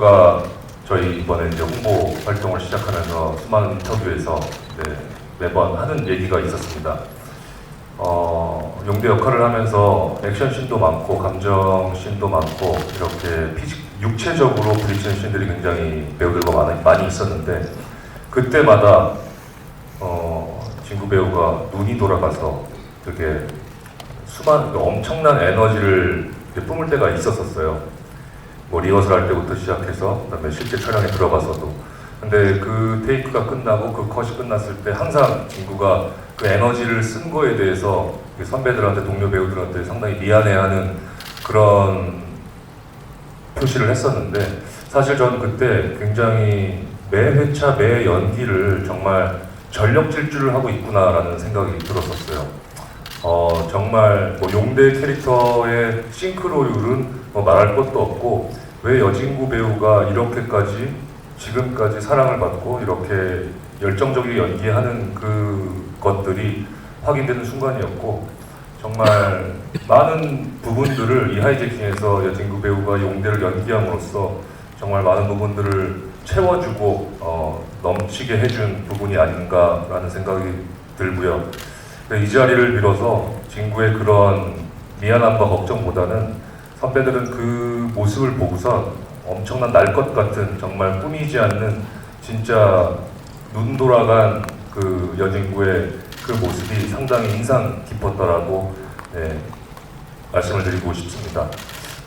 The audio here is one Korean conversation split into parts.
배우가 저희 이번에 이제 홍보 활동을 시작하면서 수많은 인터뷰에서 네, 매번 하는 얘기가 있었습니다. 어, 용대 역할을 하면서 액션 씬도 많고 감정 씬도 많고 이렇게 피직, 육체적으로 부딪히는 씬들이 굉장히 배우들과 많이, 많이 있었는데 그때마다 어, 진구 배우가 눈이 돌아가서 되게 수많은 엄청난 에너지를 뿜을 때가 있었었어요. 뭐 리허설 할 때부터 시작해서 그다음에 실제 촬영에 들어가서도 근데 그 테이크가 끝나고 그 컷이 끝났을 때 항상 진구가 그 에너지를 쓴 거에 대해서 그 선배들한테 동료 배우들한테 상당히 미안해하는 그런 표시를 했었는데 사실 저는 그때 굉장히 매 회차 매 연기를 정말 전력 질주를 하고 있구나라는 생각이 들었었어요. 어, 정말 뭐 용대 캐릭터의 싱크로율은 뭐 말할 것도 없고 왜 여진구 배우가 이렇게까지 지금까지 사랑을 받고 이렇게 열정적이게 연기하는 그 것들이 확인되는 순간이었고 정말 많은 부분들을 이 하이제킹에서 여진구 배우가 용대를 연기함으로써 정말 많은 부분들을 채워주고 어, 넘치게 해준 부분이 아닌가라는 생각이 들고요. 네, 이 자리를 빌어서 진구의 그런 미안함과 걱정보다는 선배들은 그 모습을 보고서 엄청난 날 것 같은 정말 꾸미지 않는 진짜 눈 돌아간 그 여진구의 그 모습이 상당히 인상 깊었더라고 네, 말씀을 드리고 싶습니다.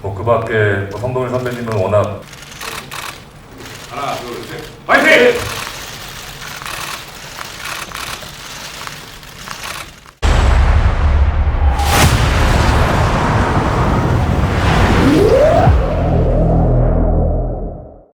뭐 그 밖에 뭐 성동일 선배님은 워낙 하나, 둘, 셋. 파이팅!